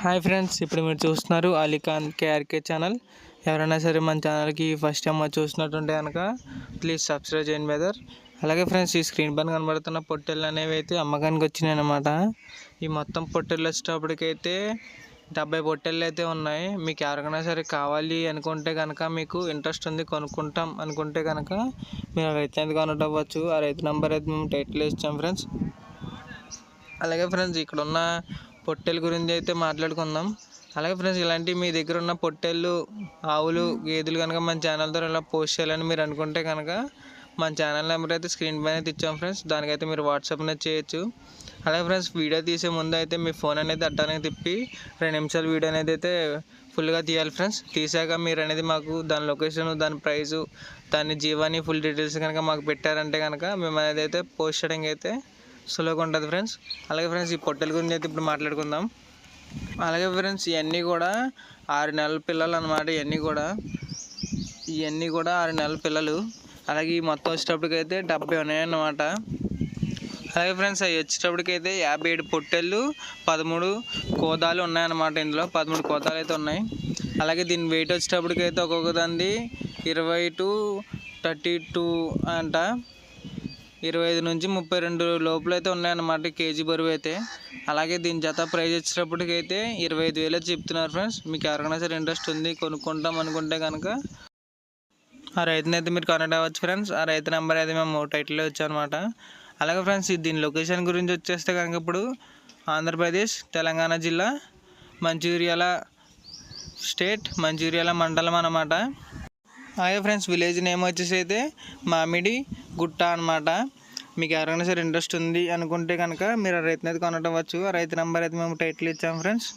Hi friends ఇప్పుడు మీరు చూస్తున్నారు అలీఖాన్ కేఆర్కే ఛానల్. ఎవరైనా సరే మన ఛానల్కి ఫస్ట్ టైం చూసినట్టుంటే కనుక ప్లీజ్ సబ్స్క్రైబ్ చేయండి బెదర్ అలాగే ఫ్రెండ్స్ ఈ స్క్రీన్ పైన కనబడుతున్న పొట్టెళ్ళు అనేవి అయితే అమ్మకానికి వచ్చినాయి అనమాట ఈ మొత్తం పొట్టెళ్ళు వచ్చేటప్పటికైతే డెబ్బై పొట్టెళ్ళు అయితే ఉన్నాయి. మీకు ఎవరికైనా సరే కావాలి అనుకుంటే కనుక మీకు ఇంట్రెస్ట్ ఉంది కొనుక్కుంటాం అనుకుంటే కనుక మీరు ఆ రైతు అయితే అవ్వచ్చు ఆ రైతు నెంబర్ అయితే మేము టైటిల్ ఇచ్చాం ఫ్రెండ్స్ అలాగే ఫ్రెండ్స్ ఇక్కడ ఉన్న పొట్టెల గురించి అయితే మాట్లాడుకుందాం. అలాగే ఫ్రెండ్స్ ఇలాంటి మీ దగ్గర ఉన్న పొట్టెళ్ళు ఆవులు గేదెలు కనుక మన ఛానల్ ద్వారా ఇలా పోస్ట్ చేయాలని మీరు అనుకుంటే కనుక మన ఛానల్ నెంబర్ అయితే స్క్రీన్ పైన అయితే ఇచ్చాం ఫ్రెండ్స్. దానికైతే మీరు వాట్సాప్ అనేది చేయొచ్చు. అలాగే ఫ్రెండ్స్ వీడియో తీసే ముందు అయితే మీ ఫోన్ అనేది అట్టానికి తిప్పి రెండు నిమిషాలు వీడియో అనేది అయితే ఫుల్గా తీయాలి ఫ్రెండ్స్. తీసాక మీరు అనేది మాకు దాని లొకేషన్ దాని ప్రైజు దాని జీవాని ఫుల్ డీటెయిల్స్ కనుక మాకు పెట్టారంటే కనుక మేము అనేది అయితే పోస్ట్ చేయడానికి అయితే సులువుగా ఉంటుంది ఫ్రెండ్స్ అలాగే ఫ్రెండ్స్ ఈ పొట్టెల గురించి అయితే ఇప్పుడు మాట్లాడుకుందాం. అలాగే ఫ్రెండ్స్ ఇవన్నీ కూడా ఆరు నెలల పిల్లలు అనమాట ఇవన్నీ కూడా. ఇవన్నీ కూడా ఆరు నెలల పిల్లలు. అలాగే ఈ మొత్తం వచ్చేటప్పటికైతే డెబ్బై ఉన్నాయన్నమాట. అలాగే ఫ్రెండ్స్ అవి వచ్చేటప్పటికైతే యాభై ఏడు పొట్టెళ్ళు పదమూడు కోదాలు ఉన్నాయన్నమాట ఇందులో. పదమూడు కోదాలు అయితే ఉన్నాయి. అలాగే దీని వెయిట్ వచ్చేటప్పటికైతే ఒక్కొక్క దాన్ని ఇరవై టు థర్టీ టూ అంట. ఇరవై ఐదు నుంచి ముప్పై రెండు లోపల అయితే ఉన్నాయన్నమాట కేజీ బరువు అయితే. అలాగే దీని జత ప్రైజ్ వచ్చేటప్పటికైతే ఇరవై ఐదు వేలు చెప్తున్నారు ఫ్రెండ్స్. మీకు ఎవరికైనా సరే ఇంట్రెస్ట్ ఉంది కొనుక్కుంటాం అనుకుంటే కనుక ఆ రైతుని అయితే మీరు కాంటాక్ట్ అవ్వచ్చు ఫ్రెండ్స్. ఆ రైతు నెంబర్ అయితే మేము టైటిల్లో వచ్చామన్నమాట అలాగే ఫ్రెండ్స్ దీని లొకేషన్ గురించి వచ్చేస్తే కనుక ఇప్పుడు ఆంధ్రప్రదేశ్ తెలంగాణ జిల్లా మంచిర్యాల స్టేట్ మంచిర్యాల మండలం అన్నమాట. హాయ్ ఫ్రెండ్స్ విలేజ్ నేమ్ వచ్చేసి అయితే మామిడి గుట్ట అనమాట మీకు ఎవరైనా సరే ఇంట్రెస్ట్ ఉంది అనుకుంటే కనుక మీరు ఆ రైతుని అయితే కొనటం వచ్చు. ఆ రైతు నెంబర్ అయితే మేము టైటిల్ ఇచ్చాము ఫ్రెండ్స్.